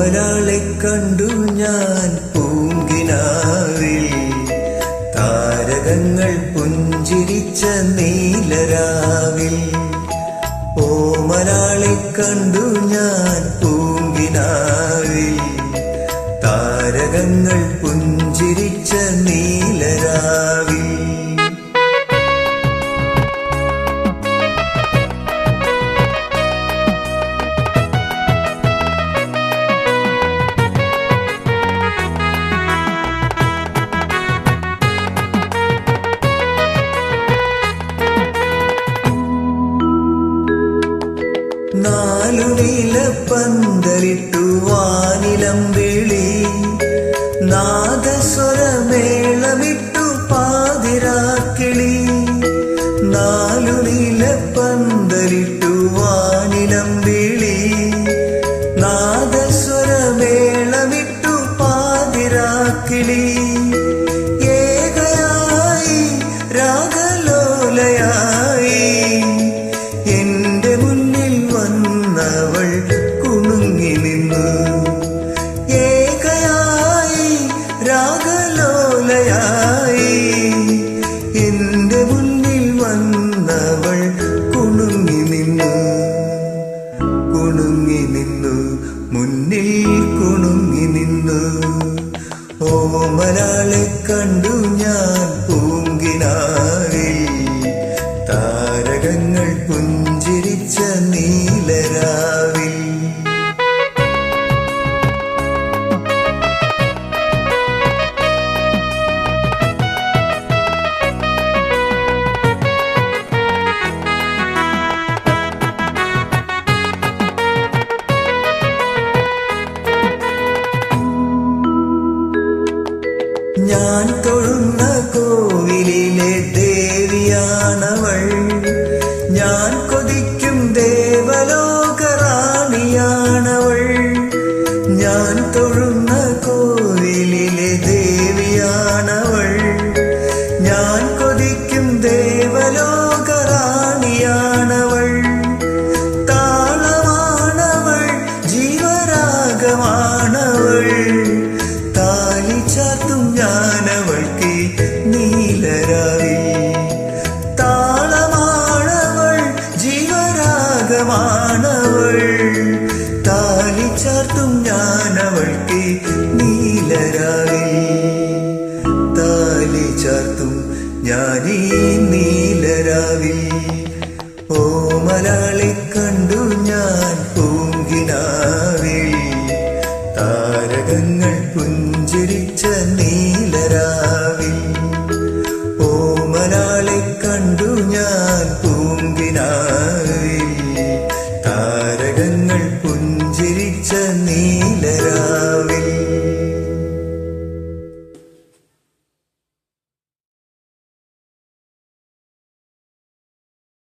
ഓമരാളെ കണ്ടു ഞാൻ പൂങ്കിനാവിൽ. താരകങ്ങൾ പുഞ്ചിരിച്ച നീലരാവിൽ. ഓമരാളെ കണ്ടു ഞാൻ പൂങ്കിനാവിൽ. താരകങ്ങൾ പുഞ്ചിരിച്ച നീലരാവിൽ നാലു നീല പന്തലിട്ടു വാനിലം വിളി. നാദസ്വരമേളമിട്ടു പാതിരാക്കിളി. നാലു നീല പന്തലിട്ടു വാനിലം വിളി. നാദസ്വരമേളമിട്ടു പാതിരാക്കിളി. കുണുങ്ങി നിന്നു മുന്നിൽ കുണുങ്ങി നിന്നു. ഓമനാളെ കണ്ടു ഞാൻ ഞാൻ തൊഴുന്ന കോവിലിലെ ദേവിയാണവൾ. ഞാൻ കൊതിക്കും ദേവലോക റാണിയാണവൾ ഞാൻ തൊഴുന്ന കോവിലിലെ ദേവിയാണവൾ. ഞാൻ കൊതിക്കും ദേവലോക റാണിയാണവൾ താളമാണവൾ ജീവരാഗമാണവൾ ചാർത്തും ഞാനീ നീലരാവിൽ.